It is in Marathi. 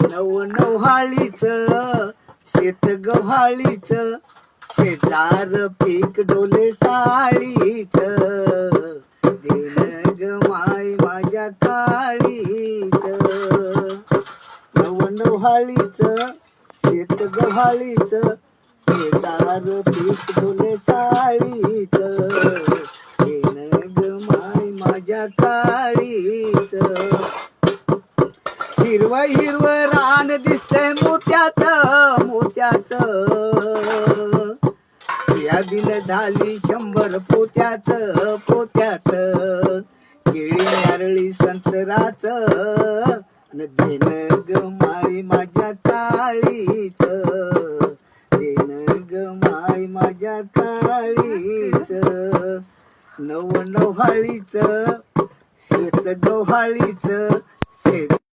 नव नव्हाळीच शेत गव्हाळीच शेजार पीक डोले साळीच. दिन ग माय माझ्या काळीच. नव नव्हाळीच शेत गव्हाळीच शेजार पीक डोले साळीच. दिन ग माय माझ्या काळीच. हिरव हिरव रान दिसतंय मोत्याच मोत्याच. सोयाबीन झाली शंभर पोत्याच पोत्याच. केळी नारळी संतराच देन ग माझ्या काळीच. देन गमाई माझ्या काळीच. नव नव्हाळीच शेत गव्हाळीच शेत